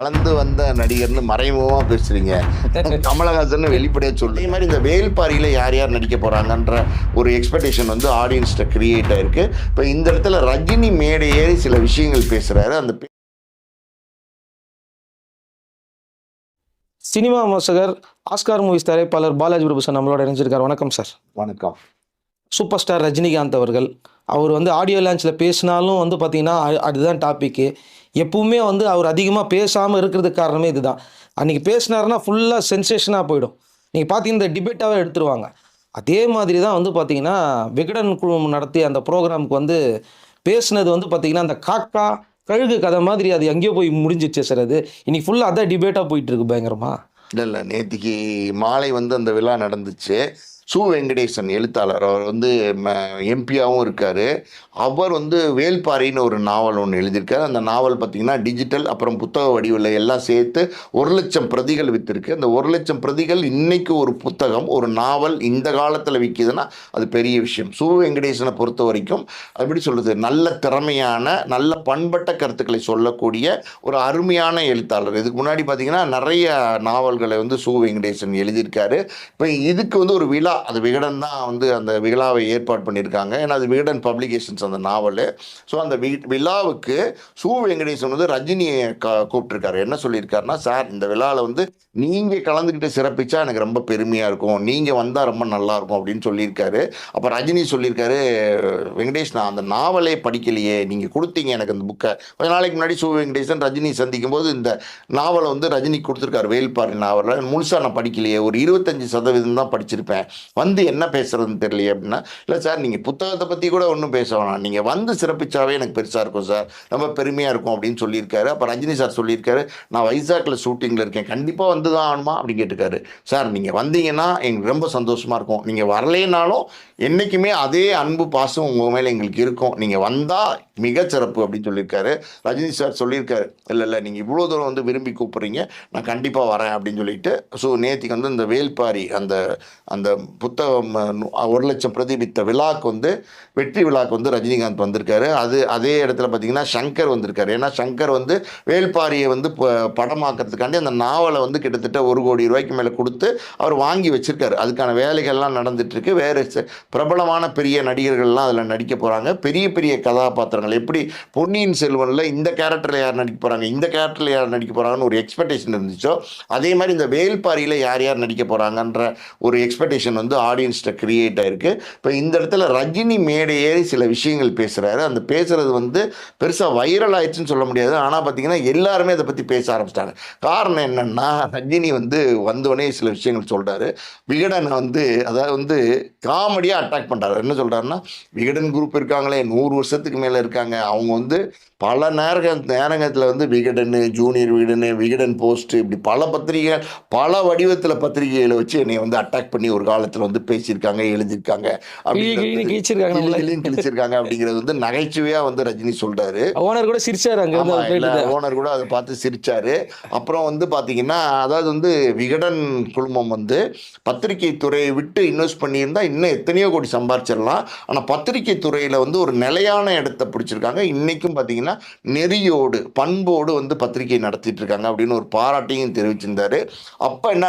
வளர்ந்து வந்த நடிகர்னு மறைமுகமா பேசுறீங்க. கமலஹாசன் வெளிப்படையா சொல்லு. அதே மாதிரி இந்த வேல்பாரியில யார் யார் நடிக்க போறாங்கன்ற ஒரு எக்ஸ்பெக்டேஷன் வந்து ஆடியன்ஸ்ட கிரியேட் ஆயிருக்கு. இப்போ இந்த இடத்துல ரஜினி மேடை ஏறி சில விஷயங்கள் பேசுறாரு. அந்த சினிமா விமர்சகர் ஆஸ்கார் மூவிஸ் தயாரிப்பாளர் பாலாஜி பிரபு சார் நம்மளோட இணைஞ்சிருக்கார். வணக்கம் சார். வணக்கம். சூப்பர் ஸ்டார் ரஜினிகாந்த் அவர்கள். அவர் வந்து ஆடியோ லான்ச்சில் பேசினாலும் வந்து பார்த்திங்கன்னா அதுதான் டாப்பிக்கு எப்பவுமே வந்து அவர் அதிகமாக பேசாமல் இருக்கிறதுக்கு காரணமே இதுதான். அன்றைக்கி பேசினாருன்னா ஃபுல்லாக சென்சேஷனாக போயிடும். நீங்கள் பார்த்தீங்கன்னா இந்த டிபேட்டாகவே எடுத்துருவாங்க. அதே மாதிரி தான் வந்து பார்த்திங்கன்னா விகடன் குழு நடத்திய அந்த ப்ரோக்ராமுக்கு வந்து பேசுனது வந்து பார்த்திங்கன்னா அந்த காக்கா கழுகு கதை மாதிரி அது எங்கேயோ போய் முடிஞ்சிச்சு சார் அது. இன்னைக்கு ஃபுல்லாக அதான் டிபேட்டாக போயிட்டுருக்கு பயங்கரமாக பயங்கரமா. இல்லை இல்லை நேற்றுக்கு மாலை வந்து அந்த விழா நடந்துச்சு. சு வெங்கடேசன் எழுத்தாளர். அவர் வந்து எம்பியாகவும் இருக்கார். அவர் வந்து வேல்பாறைன்னு ஒரு நாவல் ஒன்று எழுதியிருக்காரு. அந்த நாவல் பார்த்தீங்கன்னா டிஜிட்டல் அப்புறம் புத்தக வடிவில் எல்லாம் சேர்த்து ஒரு லட்சம் பிரதிகள் விற்றுருக்கு அந்த ஒரு லட்சம் பிரதிகள் இன்றைக்கு ஒரு புத்தகம் ஒரு நாவல் இந்த காலத்தில் விற்கிதுன்னா அது பெரிய விஷயம். சு வெங்கடேசனை பொறுத்த வரைக்கும் அது எப்படி சொல்கிறது நல்ல திறமையான நல்ல பண்பட்ட கருத்துக்களை சொல்லக்கூடிய ஒரு அருமையான எழுத்தாளர். இதுக்கு முன்னாடி பார்த்தீங்கன்னா நிறைய நாவல்களை வந்து சு வெங்கடேசன் எழுதியிருக்காரு. இப்போ இதுக்கு வந்து ஒரு விழா அது விகடன் தான் வந்து அந்த விழாவை ஏற்பாடு பண்ணியிருக்காங்க. ஏன்னா அது விகடன் பப்ளிகேஷன்ஸ் அந்த நாவல். ஸோ அந்த வி விழாவுக்கு சு வெங்கடேசன் வந்து ரஜினியை க கூப்பிட்டுருக்காரு. என்ன சொல்லியிருக்காருன்னா சார் இந்த விழாவில் வந்து நீங்கள் கலந்துக்கிட்டு சிறப்பிச்சா எனக்கு ரொம்ப பெருமையாக இருக்கும். நீங்கள் வந்தால் ரொம்ப நல்லாயிருக்கும் அப்படின்னு சொல்லியிருக்காரு. அப்போ ரஜினி சொல்லியிருக்காரு வெங்கடேஷ் நான் அந்த நாவலே படிக்கலையே. நீங்கள் கொடுத்தீங்க எனக்கு அந்த புக்கை. கொஞ்ச நாளைக்கு முன்னாடி சு வெங்கடேசன் ரஜினி சந்திக்கும் போது இந்த நாவலை வந்து ரஜினி கொடுத்துருக்காரு. வேல்பாரி நாவலில் முழுசாக நான் படிக்கலையே. ஒரு இருபத்தஞ்சி சதவீதம் தான் படிச்சிருப்பேன். வந்து என்ன பேசுறதுன்னு தெரியலையே அப்படின்னா இல்லை சார் நீங்கள் புத்தகத்தை பற்றி கூட ஒன்றும் பேச வேணாம். நீங்கள் வந்து சிறப்பிச்சாவே எனக்கு பெருசாக இருக்கும் சார். ரொம்ப பெருமையாக இருக்கும் அப்படின்னு சொல்லியிருக்காரு. அப்போ ரஜினி சார் சொல்லியிருக்காரு நான் வைசாக்கில் ஷூட்டிங்கில் இருக்கேன். கண்டிப்பாக வந்து தான் ஆகணுமா? அப்படின்னு கேட்டிருக்காரு. சார் நீங்கள் வந்தீங்கன்னா எங்களுக்கு ரொம்ப சந்தோஷமாக இருக்கும். நீங்கள் வரலேனாலும் என்றைக்குமே அதே அன்பு பாசம் உங்கள் மேலே எங்களுக்கு இருக்கும். நீங்கள் வந்தால் மிகச்சிறப்பு அப்படின்னு சொல்லியிருக்காரு. ரஜினி சார் சொல்லியிருக்காரு இல்லை இல்லை நீங்கள் இவ்வளோ தூரம் வந்து விரும்பி கூப்பிட்றீங்க. நான் கண்டிப்பாக வரேன் அப்படின்னு சொல்லிட்டு ஸோ நேத்திக்கு வந்து இந்த வேல்பாரி அந்த அந்த புத்தகம் ஒரு லட்சம் பிரதி வித்த விழாக்கு வந்து வெற்றி விழாக்கு வந்து ரஜினிகாந்த் வந்திருக்காரு. அது அதே இடத்துல பார்த்தீங்கன்னா சங்கர் வந்திருக்காரு. ஏன்னா சங்கர் வந்து வேல்பாரியை வந்து ப- அந்த நாவலை வந்து கிட்டத்தட்ட ஒரு கோடி ரூபாய்க்கு மேலே கொடுத்து அவர் வாங்கி வச்சுருக்காரு. அதுக்கான வேலைகள்லாம் நடந்துட்டுருக்கு. வேறு பிரபலமான பெரிய நடிகர்கள்லாம் அதில் நடிக்க போகிறாங்க பெரிய பெரிய கதாபாத்திரங்கள். எப்படி பொன்னியின் செல்வனில் இந்த கேரக்டரில் யார் நடிக்க போகிறாங்க இந்த கேரக்டரில் யார் நடிக்க போகிறாங்கன்னு ஒரு எக்ஸ்பெக்டேஷன் இருந்துச்சோ அதே மாதிரி இந்த வேல்பாரியில் யார் யார் நடிக்க போகிறாங்கன்ற ஒரு எக்ஸ்பெக்டேஷன் வந்து ஆடியன்ஸ்கிட்ட கிரியேட் ஆயிருக்கு. இப்போ இந்த இடத்துல ரஜினி மேடை ஏறி சில விஷயங்கள் பேசுகிறாரு அந்த பேசுகிறது வந்து பெருசாக வைரல் ஆயிடுச்சுன்னு சொல்ல முடியாது. ஆனால் பார்த்தீங்கன்னா எல்லாருமே அதை பற்றி பேச ஆரம்பிச்சிட்டாங்க. காரணம் என்னன்னா ரஜினி வந்து வந்தோடனே சில விஷயங்கள் சொல்கிறாரு விகடனை வந்து அதாவது வந்து காமெடியாக அட்டாக் பண்ணுறாரு என்ன சொல்கிறாருன்னா விகடன் குரூப் இருக்காங்களே நூறு வருஷத்துக்கு மேலே இருக்காங்க. அவங்க வந்து பல நேர நேரங்கத்தில் வந்து விகடன் ஜூனியர் விகடன் விகடன் போஸ்ட் இப்படி பல பத்திரிகைகள் பல வடிவத்தில் பத்திரிகைகளை வச்சு என்னை வந்து அட்டாக் பண்ணி ஒரு காலத்தில் வந்து பேசியிருக்காங்க எழுதியிருக்காங்க கிழிச்சிருக்காங்க அப்படிங்கிறது வந்து நகைச்சுவையாக வந்து ரஜினி சொல்கிறாரு ஓனர் கூட சிரிச்சாரு அங்க ஓனர் கூட அதை பார்த்து சிரிச்சாரு. அப்புறம் வந்து பாத்தீங்கன்னா அதாவது வந்து விகடன் குழுமம் வந்து பத்திரிகை துறையை விட்டு இன்வெஸ்ட் பண்ணியிருந்தா இன்னும் எத்தனையோ கோடி சம்பாரிச்சிடலாம். ஆனா பத்திரிகை துறையில வந்து ஒரு நிலையான இடத்தை பிடிச்சிருக்காங்க. இன்னைக்கும் பார்த்தீங்கன்னா நெறியோடு பண்போடு வந்து பத்திரிகை நடத்திட்டு இருக்காங்க அப்படின்னு ஒரு பாராட்டையும் தெரிவிச்சிருந்தாரு. அப்போ என்ன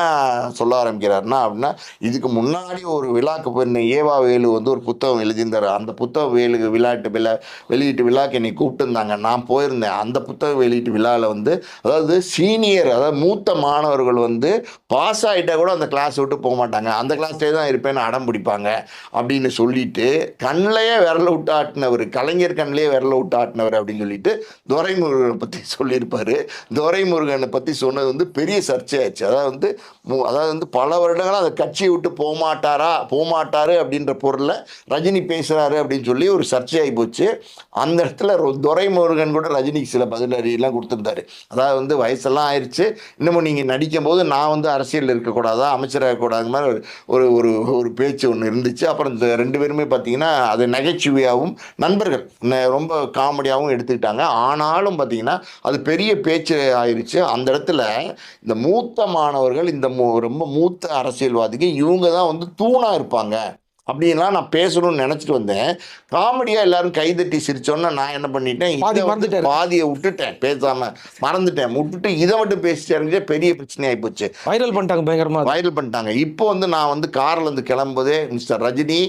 சொல்ல ஆரம்பிக்கிறாருன்னா அப்படின்னா இதுக்கு முன்னாடி ஒரு விழாக்கு போயிருந்த ஏவா வேலு வந்து ஒரு புத்தகம் எழுதியிருந்தார். அந்த புத்தக வேலு விளையாட்டு விழா வெளியீட்டு விழாக்கு என்னை கூப்பிட்டுருந்தாங்க. நான் போயிருந்தேன். அந்த புத்தக வெளியீட்டு விழாவில் வந்து அதாவது சீனியர் அதாவது மூத்த மாணவர்கள் வந்து பாஸ் ஆகிட்டா கூட அந்த கிளாஸ் விட்டு போக மாட்டாங்க. அந்த கிளாஸ்லேயே தான் இருப்பேன்னு அடம் பிடிப்பாங்க அப்படின்னு சொல்லிட்டு கண்ணிலேயே விரல விட்டு ஆட்டினவர் கலைஞர் கண்ணிலேயே விரல விட்டு ஆட்டினவர் அப்படின்னு சொல்லிட்டு துரைமுருகனை பற்றி சொல்லியிருப்பார். துரைமுருகனை பற்றி சொன்னது வந்து பெரிய சர்ச்சையாச்சு. அதாவது வந்து மு- அதாவது வந்து பல வருடங்களாக அந்த கட்சியை விட்டு போகமாட்டாரா போகமாட்டாரு அப்படின்ற பொருளில் ரஜினி பேசுகிறாரு அப்படின்னு சொல்லி ஒரு சர்ச்சையாகி போச்சு. அந்த இடத்துல ரொ- துரைமுருகன் கூட ரஜினிக்கு சில பதிலறியெல்லாம் கொடுத்துருந்தாரு. அதாவது வந்து வயசெல்லாம் ஆயிடுச்சு இன்னமும் நீங்கள் நடிக்கும் போது நான் வந்து அரசியலில் இருக்கக்கூடாதா அமைச்சராக கூடாது மாதிரி ஒரு- ஒரு ஒரு ஒரு பேச்சு ஒன்று இருந்துச்சு. அப்புறம் இந்த ரெண்டு பேருமே பார்த்தீங்கன்னா அது நகைச்சுவையாகவும் நண்பர்கள் ரொம்ப காமெடியாகவும் எடுத்துக்கிட்டாங்க. ஆனாலும் பார்த்தீங்கன்னா அது பெரிய பேச்சு ஆயிடுச்சு அந்த இடத்துல இந்த மூத்த மாணவர்கள் இந்த மூ- ரொம்ப மூத்த அரசியல்வாதிகள் இவங்க தான் வந்து தூணாக இருப்பாங்க. அப்படின்லாம் நான் பேசணும்னு நினச்சிட்டு வந்தேன். காமெடியாக எல்லாரும் கைதட்டி சிரிச்சோன்னா நான் என்ன பண்ணிட்டேன் பாதி மறந்துட்டாரு. பாதியை விட்டுட்டேன் பேசாமல் மறந்துட்டேன். விட்டுட்டு இதை மட்டும் பேசிட்டே பெரிய பிரச்சனை ஆகிப்போச்சு வைரல் பண்ணிட்டாங்க பயங்கரமா வைரல் பண்ணிட்டாங்க. இப்போ வந்து நான் வந்து கார்ல இருந்து கிளம்பும்போதே மிஸ்டர் ரஜினி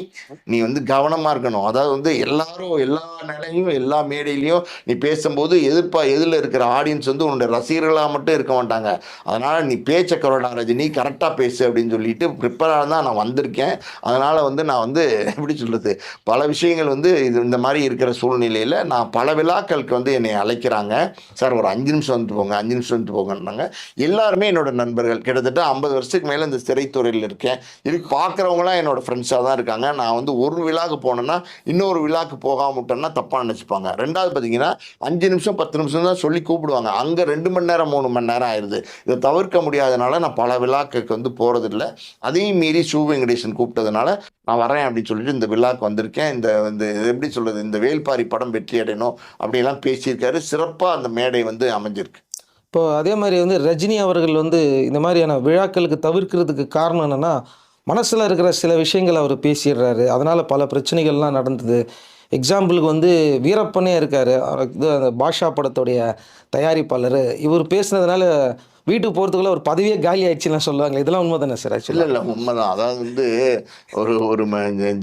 நீ வந்து கவனமா இருக்கணும். அதாவது வந்து எல்லாரும் எல்லா நிலையும் எல்லா மேடையிலையும் நீ பேசும்போது எதிர்ப்பா எதில் இருக்கிற ஆடியன்ஸ் வந்து உன்னுடைய ரசிகர்களாக மட்டும் இருக்க மாட்டாங்க. அதனால நீ பேச்ச கரோடா ரஜினி கரெக்டாக பேசு அப்படின்னு சொல்லிட்டு ப்ரிப்பேராக தான் நான் வந்திருக்கேன். அதனால வந்து நான் வந்து எப்படி சொல்கிறது பல விஷயங்கள் வந்து இது இந்த மாதிரி இருக்கிற சூழ்நிலையில் நான் பல விழாக்களுக்கு வந்து என்னை அழைக்கிறாங்க. சார் ஒரு அஞ்சு நிமிஷம் வந்து போங்க அஞ்சு நிமிஷம் வந்து போங்கன்னாங்க. எல்லாருமே என்னோட நண்பர்கள். கிட்டத்தட்ட ஐம்பது வருஷத்துக்கு மேலே இந்த திரைத்துறையில் இருக்கேன். இதுக்கு பார்க்குறவங்களாம் என்னோடய ஃப்ரெண்ட்ஸாக தான் இருக்காங்க. நான் வந்து ஒரு விழாக்கு போனேன்னா இன்னொரு விழாக்கு போகாம விட்டேன்னா தப்பாக நினச்சிப்பாங்க. ரெண்டாவது பார்த்தீங்கன்னா அஞ்சு நிமிஷம் பத்து நிமிஷம் தான் சொல்லி கூப்பிடுவாங்க. அங்கே ரெண்டு மணி நேரம் மூணு மணி நேரம் ஆயிடுது இதை தவிர்க்க முடியாதனால நான் பல விழாக்களுக்கு வந்து போகிறதில்ல அதையும் மீறி சு வெங்கடேசன் கூப்பிட்டதுனால நான் வரேன் அப்படின்னு சொல்லிட்டு இந்த விழாக்கு வந்திருக்கேன். இந்த இந்த இது எப்படி சொல்கிறது இந்த வேல்பாரி படம் வெற்றி அடையணும் அப்படிலாம் பேசியிருக்காரு. சிறப்பாக அந்த மேடை வந்து அமைஞ்சிருக்கு. இப்போ அதே மாதிரி வந்து ரஜினி அவர்கள் வந்து இந்த மாதிரியான விழாக்களுக்கு தவிர்க்கிறதுக்கு காரணம் என்னென்னா மனசில் இருக்கிற சில விஷயங்கள் அவர் பேசிடுறாரு. அதனால் பல பிரச்சனைகள்லாம் நடந்தது. எக்ஸாம்பிளுக்கு வந்து வீரப்பனே இருக்கார். இது அந்த பாஷா படத்துடைய தயாரிப்பாளர். இவர் பேசுனதுனால வீட்டுக்கு போகிறதுக்குள்ள ஒரு பதவியே காலி ஆயிடுச்சுலாம் சொல்லுவாங்க இதெல்லாம் உண்மை தானே சார் இல்லை ஆக்சுவலாக இல்லை உண்மைதான். அதாவது வந்து ஒரு ஒரு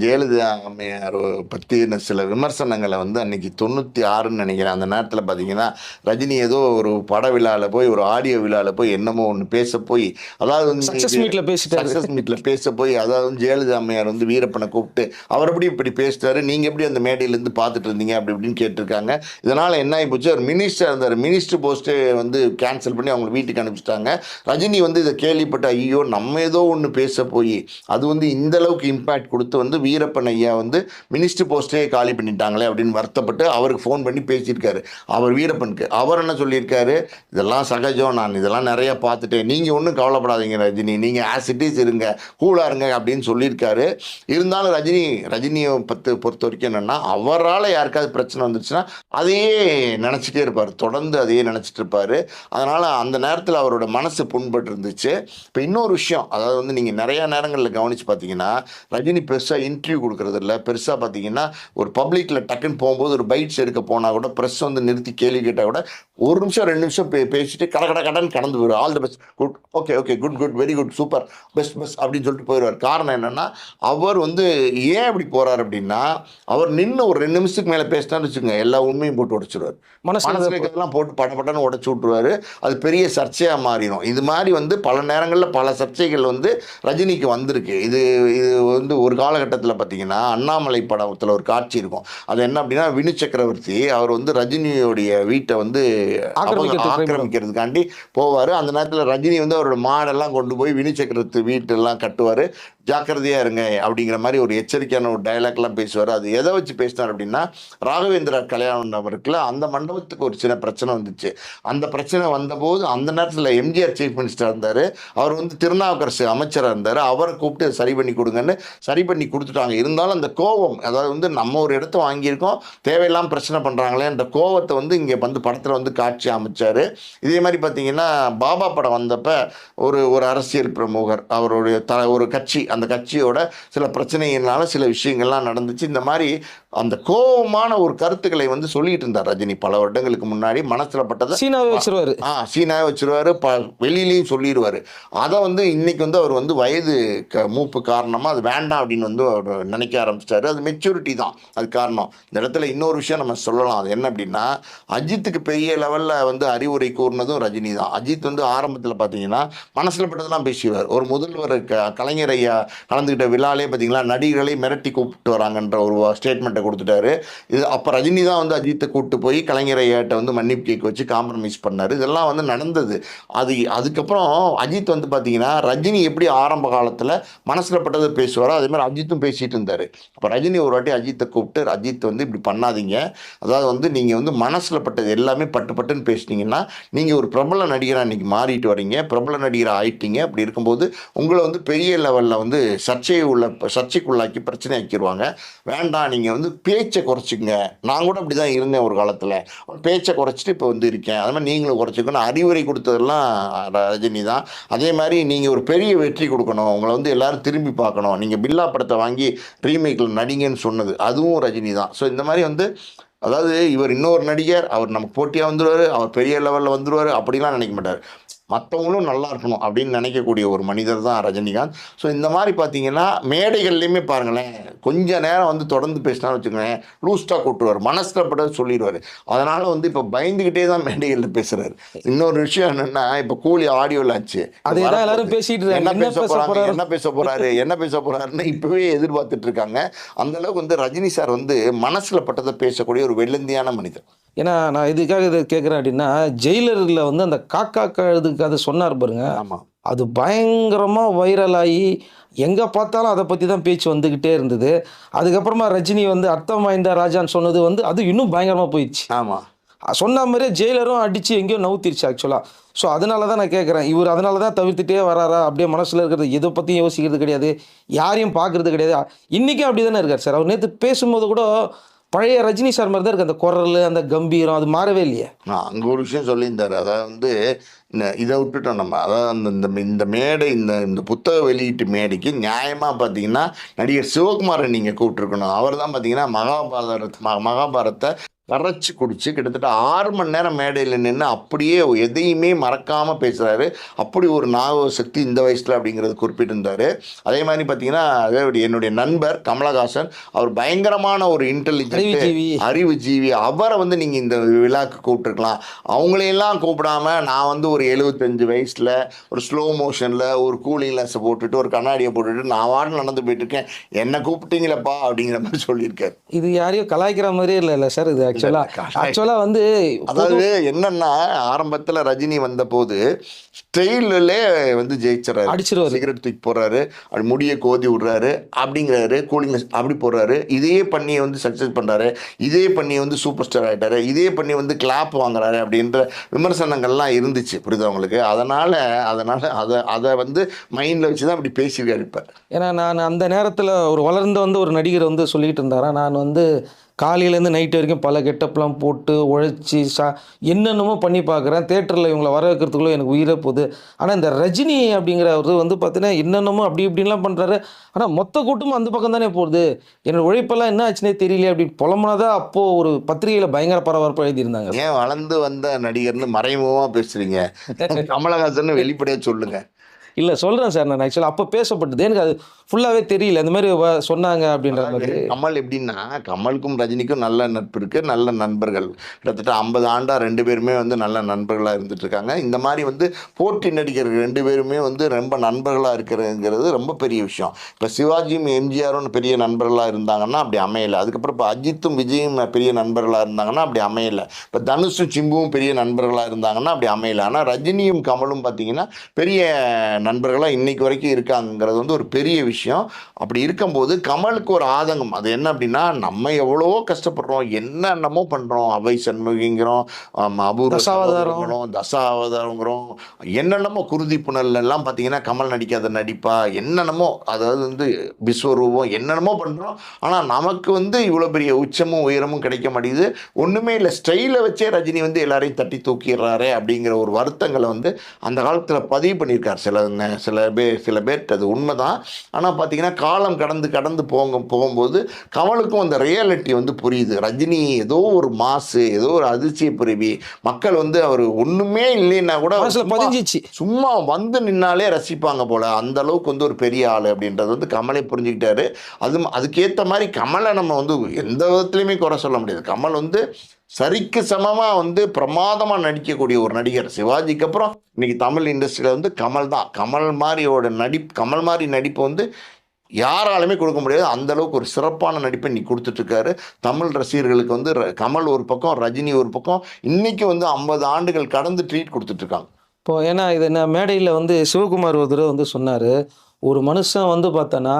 ஜெயலலிதா அம்மையார் பற்றின சில விமர்சனங்களை வந்து அன்னைக்கு தொண்ணூற்றி ஆறுன்னு நினைக்கிறேன். அந்த நேரத்தில் பார்த்தீங்கன்னா ரஜினி ஏதோ ஒரு பட விழாவில் போய் ஒரு ஆடியோ விழாவில் போய் என்னமோ ஒன்று பேச போய் அதாவது சக்ஸஸ் மீட்டில் பேசிட்டாரு. சக்ஸஸ் மீட்டில் பேச போய் அதாவது வந்து ஜெயலலிதா அம்மையார் வந்து வீரப்பனை கூப்பிட்டு அவர் எப்படி இப்படி பேசிட்டாரு நீங்கள் எப்படி அந்த மேடையிலேருந்து பார்த்துட்டு இருந்தீங்க அப்படி இப்படின்னு கேட்டிருக்காங்க. இதனால் என்ன ஆகி போச்சு அவர் மினிஸ்டர் இருந்தார். மினிஸ்டர் போஸ்ட்டே வந்து கேன்சல் பண்ணி அவங்க வீட்டுக்கு ஆரம்பிச்சிட்டாங்க. ரஜினி வந்து இதை கேள்விப்பட்ட ஐயோ நம்ம ஏதோ ஒன்று பேச போய் அது வந்து இந்த அளவுக்கு இம்பேக்ட் கொடுத்து வந்து வீரப்பன் ஐயா வந்து மினிஸ்டர் போஸ்ட்டே காலி பண்ணிட்டாங்களே அப்படின்னு வருத்தப்பட்டு அவருக்கு ஃபோன் பண்ணி பேசியிருக்காரு. அவர் வீரப்பனுக்கு. அவர் என்ன சொல்லியிருக்காரு? இதெல்லாம் சகஜம். நான் இதெல்லாம் நிறையா பார்த்துட்டேன். நீங்கள் ஒன்றும் கவலைப்படாதீங்க ரஜினி. நீங்கள் ஆசிட்டிஸ் இருங்க. கூலாக இருங்க அப்படின்னு சொல்லியிருக்காரு. இருந்தாலும் ரஜினி ரஜினியை பத்து பொறுத்த வரைக்கும் என்னென்னா அவரால் யாருக்காவது பிரச்சனை வந்துச்சுன்னா அதையே நினச்சிட்டே இருப்பார். தொடர்ந்து அதையே நினச்சிட்டு இருப்பார். அதனால் அந்த நேரத்தில் அவரோட மனசு புண்பட்டு இருந்துச்சு இப்போ இன்னொரு விஷயம் அதாவது வந்து நீங்கள் நிறையா நேரங்களில் கவனித்து பார்த்தீங்கன்னா ரஜினி பெருசாக இன்டர்வியூ கொடுக்கறது இல்லை. பெருசாக பார்த்தீங்கன்னா ஒரு பப்ளிக்கில் டக்குன்னு போகும்போது ஒரு பைட்ஸ் எடுக்க போனால் கூட ப்ரெஸ் வந்து நிறுத்தி கேள்வி கேட்டால் கூட ஒரு நிமிஷம் ரெண்டு நிமிஷம் பே பேசிட்டு கட கட கடன் கடந்து போயிடுவார். All the best good okay okay good good very good super best best அப்படின்னு சொல்லிட்டு போயிடுவார். காரணம் என்னென்னா அவர் வந்து ஏன் இப்படி போகிறார் அப்படின்னா அவர் நின்று ஒரு ரெண்டு நிமிஷத்துக்கு மேலே பேசினான்னு வச்சுக்கோங்க எல்லா உண்மையும் போட்டு உடைச்சிருவார். மனசில் மனசுல இருக்கிறதெல்லாம் போட்டு பட படன்னு உடச்சி விட்ருவாரு அது பெரிய சர்ச்சையாக மாறிடும் இது மாதிரி வந்து பல நேரங்களில் பல சர்ச்சைகள் வந்து ரஜினிக்கு வந்திருக்கு. இது இது வந்து ஒரு காலகட்டத்தில் பார்த்தீங்கன்னா அண்ணாமலை படத்தில் ஒரு காட்சி இருக்கும். அது என்ன அப்படின்னா வினு சக்கரவர்த்தி அவர் வந்து ரஜினியோடைய வீட்டை வந்து ஆக்கிரமிக்கிறதுக்காண்டி போவார். அந்த நேரத்தில் ரஜினி வந்து அவரோட மாடெல்லாம் கொண்டு போய் வினு சக்கரவர்த்தி வீட்டெல்லாம் கட்டுவார். ஜாக்கிரதையாக இருங்க அப்படிங்கிற மாதிரி ஒரு எச்சரிக்கையான ஒரு டயலாக்லாம் பேசுவார். அது எதை வச்சு பேசினார் அப்படின்னா ராகவேந்திரா கல்யாணம் அவருக்குல அந்த மண்டபத்துக்கு ஒரு சின்ன பிரச்சனை வந்துச்சு. அந்த பிரச்சனை வந்தபோது அந்த நேரத்தில் எம்ஜிஆர் சீஃப் மினிஸ்டர் இருந்தார். அவர் வந்து திருநாவுக்கரசு அமைச்சராக இருந்தார். அவரை கூப்பிட்டு சரி பண்ணி கொடுங்கன்னு சரி பண்ணி கொடுத்துட்டாங்க. இருந்தாலும் அந்த கோபம் அதாவது வந்து நம்ம ஒரு இடத்த வாங்கியிருக்கோம் தேவையில்லாம பிரச்சனை பண்ணுறாங்களே அந்த கோவத்தை வந்து இங்கே வந்து படத்தில் வந்து காட்சி அமைச்சார். இதே மாதிரி பார்த்தீங்கன்னா பாபா படம் வந்தப்போ ஒரு ஒரு அரசியல் பிரமுகர் அவருடைய த ஒரு கட்சி அந்த கட்சியோட சில பிரச்சனையினால சில விஷயங்கள்லாம் நடந்துச்சு. இந்த மாதிரி அந்த கோபமான ஒரு கருத்துக்களை வந்து சொல்லிட்டு இருந்தார் ரஜினி. பல வருடங்களுக்கு முன்னாடி மனசுல பட்டதை சீனாவே வச்சிருவாரு. ஆ சீனாவே வச்சிருவாரு. ப வெளியிலையும் சொல்லிடுவார். அதை வந்து இன்னைக்கு வந்து அவர் வந்து வயது க மூப்பு காரணமாக அது வேண்டாம் அப்படின்னு வந்து அவர் நினைக்க ஆரம்பிச்சிட்டாரு. அது மெச்சூரிட்டி தான். அது காரணம். இந்த இடத்துல இன்னொரு விஷயம் நம்ம சொல்லலாம். அது என்ன அப்படின்னா அஜித்துக்கு பெரிய லெவலில் வந்து அறிவுரை கூறினதும் ரஜினி தான். அஜித் வந்து ஆரம்பத்தில் பார்த்தீங்கன்னா மனசில் பட்டதெல்லாம் பேசுவார் ஒரு முதல்வர் க கலைஞர் ஐயா கலந்துக்கிட்ட விழாலே பார்த்தீங்களா நடிகர்களை மிரட்டி கூப்பிட்டு வராங்கன்ற ஒரு ஸ்டேட்மெண்ட்டை கொடுத்துட்டாரு. இது அப்போ ரஜினி தான் வந்து அஜித்தை கூப்பிட்டு போய் கலைஞர் ஐயாட்ட வந்து மன்னிப்பு கேட்க வச்சு காம்ப்ரமைஸ் பண்ணார். இதெல்லாம் வந்து நடந்தது. அது அதுக்கப்புறம் அஜித் வந்து பார்த்தீங்கன்னா ரஜினி எப்படி ஆரம்ப காலத்தில் மனசில் பட்டதை பேசுவாரோ அதே மாதிரி அஜித்தும் பேசிகிட்டு இருந்தார். அப்போ ரஜினி ஒரு வாட்டி அஜித்தை கூப்பிட்டு அஜித் வந்து இப்படி பண்ணாதீங்க. அதாவது வந்து நீங்கள் வந்து மனசில் பட்டது எல்லாமே பட்டு பட்டுன்னு பேசுனீங்கன்னா நீங்கள் ஒரு பிரபல நடிகராக இன்றைக்கி மாறிட்டு வரீங்க. பிரபல நடிகராக ஆயிட்டீங்க. அப்படி இருக்கும்போது உங்களை வந்து பெரிய லெவலில் வந்து வந்து சர்ச்சையை உள்ள சர்ச்சைக்குள்ளாக்கி பிரச்சனை ஆக்கிடுவாங்க வேண்டாம் நீங்கள் வந்து பேச்சை குறைச்சிங்க நான் கூட அப்படி தான் இருந்தேன் ஒரு காலத்தில். பேச்சை குறைச்சிட்டு இப்போ வந்து இருக்கேன். அது மாதிரி நீங்களும் குறைச்சிக்கணும். அறிவுரை கொடுத்ததெல்லாம் ரஜினி தான். அதே மாதிரி நீங்கள் ஒரு பெரிய வெற்றி கொடுக்கணும். உங்களை வந்து எல்லாரும் திரும்பி பார்க்கணும். நீங்கள் பில்லா படத்தை வாங்கி ரீமேக்கில் நடிங்கன்னு சொன்னது அதுவும் ரஜினி தான். ஸோ இந்த மாதிரி வந்து அதாவது இவர் இன்னொரு நடிகர். அவர் நமக்கு போட்டியாக வந்துடுவார் அவர் பெரிய லெவலில் வந்துடுவார் அப்படிலாம் நினைக்க மாட்டார். மற்றவங்களும் நல்லா இருக்கணும் அப்படின்னு நினைக்கக்கூடிய ஒரு மனிதர் தான் ரஜினிகாந்த். ஸோ இந்த மாதிரி பார்த்தீங்கன்னா மேடைகள்லையுமே பாருங்களேன் கொஞ்ச நேரம் வந்து தொடர்ந்து பேசினாலும் வச்சுக்கோங்களேன் லூஸ்டாக கூட்டுருவார் மனசில் பட்டது சொல்லிடுவார். அதனால் வந்து இப்போ பயந்துக்கிட்டே தான் மேடைகளில் பேசுகிறாரு இன்னொரு விஷயம் என்னென்னா இப்போ கூலி ஆடியோவில் ஆச்சு. அதே எல்லாரும் பேசிட்டு. என்ன பேச போறாரு? என்ன பேச போறாரு? என்ன பேச போறாருன்னு இப்பவே எதிர்பார்த்துட்டு இருக்காங்க. அந்த அளவுக்கு வந்து ரஜினி சார் வந்து மனசுல பட்டதை பேசக்கூடிய ஒரு வெள்ளந்தியான மனிதர். ஏன்னா நான் இதுக்காக இதை கேட்குறேன் அப்படின்னா ஜெயிலரில் வந்து அந்த காக்கா கழுதுக்கு அது சொன்னார் பாருங்க. ஆமா. அது பயங்கரமாக வைரலாகி எங்கே பார்த்தாலும் அதை பற்றி தான் பேச்சு வந்துக்கிட்டே இருந்தது. அதுக்கப்புறமா ரஜினி வந்து அர்த்தம் வாய்ந்த ராஜான்னு சொன்னது வந்து அது இன்னும் பயங்கரமாக போயிடுச்சு. ஆமா. சொன்ன மாதிரியே ஜெயிலரும் அடித்து எங்கேயோ நவுத்திருச்சு ஆக்சுவலாக ஸோ அதனால தான் நான் கேட்குறேன் இவர் அதனால தான் தவிர்த்துட்டே வராரா? அப்படியே மனசில் இருக்கிறது எதை பற்றியும் யோசிக்கிறது கிடையாது. யாரையும் பார்க்கறது கிடையாது. இன்றைக்கும் அப்படி தானே இருக்கார் சார். அவர் நேற்று பேசும்போது கூட பழைய ரஜினி சார் மாதிரி தான் இருக்குது அந்த குரல் அந்த கம்பீரம் அது மாறவே இல்லையே. நான் அங்கே ஒரு விஷயம் சொல்லியிருந்தார். அதாவது வந்து இந்த இதை விட்டுட்டோம் நம்ம. அதாவது அந்த இந்த இந்த மேடை இந்த இந்த புத்தக வெளியீட்டு மேடைக்கு நியாயமாக பார்த்தீங்கன்னா நடிகர் சிவகுமாரை நீங்கள் கூப்பிட்டுருக்கணும். அவர் தான் பார்த்தீங்கன்னா மகாபாரத ம- மகாபாரத்தை கரைச்சி குடிச்சு கிட்டத்தட்ட ஆறு மணி நேரம் மேடையில் நின்று அப்படியே எதையுமே மறக்காமல் பேசுகிறாரு அப்படி ஒரு ஞாபக சக்தி இந்த வயசில் அப்படிங்கிறது குறிப்பிட்டிருந்தார். அதே மாதிரி பார்த்தீங்கன்னா அதே என்னுடைய நண்பர் கமலஹாசன் அவர் பயங்கரமான ஒரு இன்டெலிஜென்ட் அறிவுஜீவி. அறிவு ஜீவி. அவரை வந்து நீங்கள் இந்த விழாக்கு கூப்பிட்டுருக்கலாம். அவங்களையெல்லாம் கூப்பிடாம நான் வந்து ஒரு எழுபத்தஞ்சு வயசில் ஒரு ஸ்லோ மோஷனில் ஒரு கூலிங் கிளாஸை போட்டுட்டு ஒரு கண்ணாடியை போட்டுட்டு நான் வாட்டு நடந்து போயிட்டு இருக்கேன். என்னை கூப்பிட்டீங்களப்பா அப்படிங்கிற மாதிரி சொல்லியிருக்காரு. இது யாரையும் கலாய்க்கிற மாதிரியே இல்லை இல்லை சார் இது ஆக்சுவலாக வந்து அதாவது என்னன்னா ஆரம்பத்தில் ரஜினி வந்தபோது ஸ்டைலே வந்து ஜெயிச்சிடறாரு அடிச்சிருவாரு. சிகரெட் தூக்கி போடுறாரு அப்படி முடியை கோதி விடுறாரு. அப்படிங்கிறாரு. கூலிங் அப்படி போடுறாரு இதே பண்ணி வந்து சக்ஸஸ் பண்றாரு. இதே பண்ணி வந்து சூப்பர் ஸ்டார் ஆயிட்டாரு. இதே பண்ணி வந்து கிளாப் வாங்குறாரு அப்படின்ற விமர்சனங்கள்லாம் இருந்துச்சு. புரியுதா உங்களுக்கு? அதனால அதனால அதை அதை வந்து மைண்டில் வச்சு தான் அப்படி பேசியிருக்காரு இப்போ. ஏன்னா நான் அந்த நேரத்தில் ஒரு வளர்ந்த வந்து ஒரு நடிகர் வந்து சொல்லிட்டு இருந்தாரா நான் வந்து காலையிலேருந்து நைட் வரைக்கும் பல கெட்டப்லாம் போட்டு உழைச்சி சா என்னென்னமோ பண்ணி பார்க்குறேன். தேட்டரில் இவங்களை வர வைக்கிறதுக்குள்ளே எனக்கு உயிரே போகுது. ஆனால் இந்த ரஜினி அப்படிங்கிறவர் வந்து பார்த்தீங்கன்னா என்னென்னமோ அப்படி இப்படின்லாம் பண்ணுறாரு ஆனால் மொத்த கூட்டமும் அந்த பக்கம் தானே போகுது. என்னோட உழைப்பெல்லாம் என்ன ஆச்சுனே தெரியல அப்படி புலம்புனதா அப்போது ஒரு பத்திரிகையில் பயங்கர பரபரப்பாக எழுதியிருந்தாங்க. ஏன் வளர்ந்து வந்த நடிகர்னு மறைமுகமாக பேசுறீங்க? கமலஹாசன் வெளிப்படையாக சொல்லுங்க. இல்லை சொல்கிறேன் சார் நான் ஆக்சுவலாக அப்போ பேசப்பட்டது. எனக்கு அது ஃபுல்லாகவே தெரியல. இந்த மாதிரி சொன்னாங்க அப்படின்ற மாதிரி. கமல் எப்படின்னா கமலுக்கும் ரஜினிக்கும் நல்ல நட்பு இருக்கு நல்ல நண்பர்கள். கிட்டத்தட்ட ஐம்பது ஆண்டா ரெண்டு பேருமே வந்து நல்ல நண்பர்களாக இருந்துட்டு இருக்காங்க இந்த மாதிரி வந்து போட்டி நடிகர்கள் ரெண்டு பேருமே வந்து ரொம்ப நண்பர்களாக இருக்கிறதுங்கிறது ரொம்ப பெரிய விஷயம். இப்போ சிவாஜியும் எம்ஜிஆரும் பெரிய நண்பர்களாக இருந்தாங்கன்னா அப்படி அமையலை. அதுக்கப்புறம் இப்போ அஜித்தும் விஜயும் பெரிய நண்பர்களாக இருந்தாங்கன்னா அப்படி அமையலை. இப்போ தனுஷும் சிம்புவும் பெரிய நண்பர்களாக இருந்தாங்கன்னா அப்படி அமையலை. ஆனால் ரஜினியும் கமலும் பார்த்தீங்கன்னா பெரிய நண்பர்களாக இன்னைக்கு வரைக்கும் இருக்காங்கிறது வந்து ஒரு பெரிய விஷயம். அப்படி இருக்கும்போது கமலுக்கு ஒரு ஆதங்கம். அது என்ன அப்படின்னா நம்ம எவ்வளவோ கஷ்டப்படுறோம் என்னென்னமோ பண்ணுறோம் அவை சண்முகிங்கிறோம் ஆம், அபூர்வ தசாவதாரம். சகோதரங்கிறோம் தசாவதாரங்கிறோம் என்னென்னமோ குருதி புனல்ல எல்லாம் பார்த்தீங்கன்னா கமல் நடிக்காத நடிப்பா என்னென்னமோ அதாவது வந்து விஸ்வரூபம் என்னென்னமோ பண்ணுறோம் ஆனால் நமக்கு வந்து இவ்வளோ பெரிய உச்சமும் உயரமும் கிடைக்க மாட்டேங்குது. ஒன்றுமே இல்லை. ஸ்டைலை வச்சே ரஜினி வந்து எல்லாரையும் தட்டி தூக்கிடுறாரு அப்படிங்கிற ஒரு வருத்தங்களை வந்து அந்த காலத்தில் பதிவு பண்ணியிருக்கார் சில ந- சில பேர் சில பேர்கிட்ட அது உண்மைதான். ஆனால் பார்த்தீங்கன்னா காலம் கடந்து கடந்து போங்க போகும்போது கமலுக்கும் அந்த ரியாலிட்டி வந்து புரியுது. ரஜினி ஏதோ ஒரு மாசு ஏதோ ஒரு அதிர்ச்சியை புரிவி. மக்கள் வந்து அவர் ஒன்றுமே இல்லைன்னா கூட பதிஞ்சிச்சு. சும்மா வந்து நின்னாலே ரசிப்பாங்க போல. அந்த அளவுக்கு வந்து ஒரு பெரிய ஆள் அப்படின்றது வந்து கமலை புரிஞ்சுக்கிட்டாரு. அது அதுக்கேற்ற மாதிரி கமலை நம்ம வந்து எந்த விதத்துலையுமே குறை சொல்ல முடியாது. கமல் வந்து சரிக்கு சமமாக வந்து பிரமாதமாக நடிக்கக்கூடிய ஒரு நடிகர் சிவாஜிக்கு அப்புறம் இன்னைக்கு தமிழ் இண்டஸ்ட்ரியில் வந்து கமல் தான். கமல் மாதிரியோட நடிப் கமல் மாதிரி நடிப்பு வந்து யாராலுமே கொடுக்க முடியாது. அந்த அளவுக்கு ஒரு சிறப்பான நடிப்பை இன்னைக்கு கொடுத்துட்ருக்காரு. தமிழ் ரசிகர்களுக்கு வந்து ர- கமல் ஒரு பக்கம் ரஜினி ஒரு பக்கம். இன்றைக்கும் வந்து ஐம்பது ஆண்டுகள் கடந்து ட்ரீட் கொடுத்துட்ருக்காங்க. இப்போ ஏன்னா இது நான் மேடையில் வந்து சிவகுமார் ஒரு தடவை வந்து சொன்னார். ஒரு மனுஷன் வந்து பார்த்தோன்னா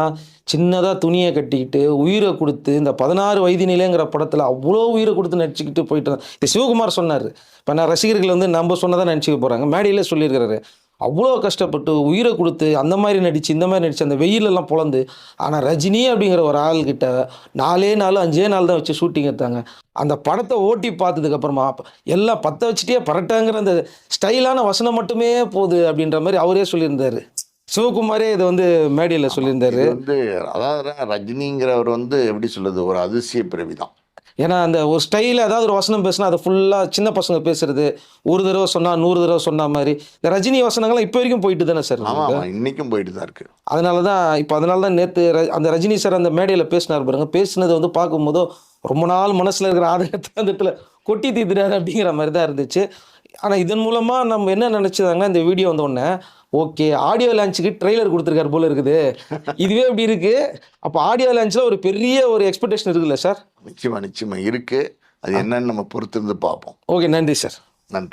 சின்னதாக துணியை கட்டிக்கிட்டு உயிரை கொடுத்து இந்த பதினாறு வயது நிலைங்கிற படத்தில் அவ்வளோ உயிரை கொடுத்து நடிச்சுக்கிட்டு போயிட்டு இருந்தான். இது சிவகுமார் சொன்னார். இப்போ நான் ரசிகர்கள் வந்து நம்ம சொன்னதான் நினச்சிக்க போகிறாங்க மேடையில் சொல்லியிருக்கிறாரு. அவ்வளோ கஷ்டப்பட்டு உயிரை கொடுத்து அந்த மாதிரி நடித்து இந்த மாதிரி நடித்து அந்த வெயிலெல்லாம் பிளந்து ஆனால் ரஜினி அப்படிங்கிற ஒரு ஆள்கிட்ட நாலே நாள் அஞ்சே நாள் தான் வச்சு ஷூட்டிங் எடுத்தாங்க. அந்த படத்தை ஓட்டி பார்த்ததுக்கப்புறமா எல்லாம் பற்ற வச்சுட்டே பரட்டாங்கிற அந்த ஸ்டைலான வசனம் மட்டுமே போகுது அப்படின்ற மாதிரி அவரே சொல்லியிருந்தாரு. சிவகுமாரே இதை வந்து மேடையில் சொல்லியிருந்தாரு. வந்து அதாவது ரஜினிங்கிறவர் வந்து எப்படி சொல்றது ஒரு அதிசய பிறவி தான். ஏன்னா அந்த ஒரு ஸ்டைலில் ஏதாவது ஒரு வசனம் பேசினா அதை ஃபுல்லாக சின்ன பசங்க பேசுறது ஒரு தடவை சொன்னா நூறு தடவை சொன்ன மாதிரி. இந்த ரஜினி வசனங்கள்லாம் இப்போ வரைக்கும் போயிட்டு தானே சார் இன்னைக்கும் போயிட்டு தான் இருக்கு. அதனால தான் இப்போ அதனால தான் நேற்று அந்த ரஜினி சார் அந்த மேடையில் பேசினார் பாருங்க. பேசினதை வந்து பார்க்கும்போதோ ரொம்ப நாள் மனசில் இருக்கிற ஆதங்கத்தை அந்த இடத்துல கொட்டி தீர்த்துறாரு அப்படிங்கிற மாதிரி தான் இருந்துச்சு. ஆனால் இதன் மூலமாக நம்ம என்ன நினச்சிதாங்கன்னா இந்த வீடியோ வந்த உடனே ஓகே ஆடியோ லான்ச்சுக்கு ட்ரெய்லர் கொடுத்துருக்காரு போல இருக்குது. இதுவே இப்படி இருக்குது அப்போ ஆடியோ லான்ச்சில் ஒரு பெரிய ஒரு எக்ஸ்பெக்டேஷன் இருக்குல்ல சார் நிச்சயமா நிச்சயமா இருக்கு. அது என்னன்னு நம்ம பொறுத்திருந்து பார்ப்போம். ஓகே நன்றி சார் நன்றி.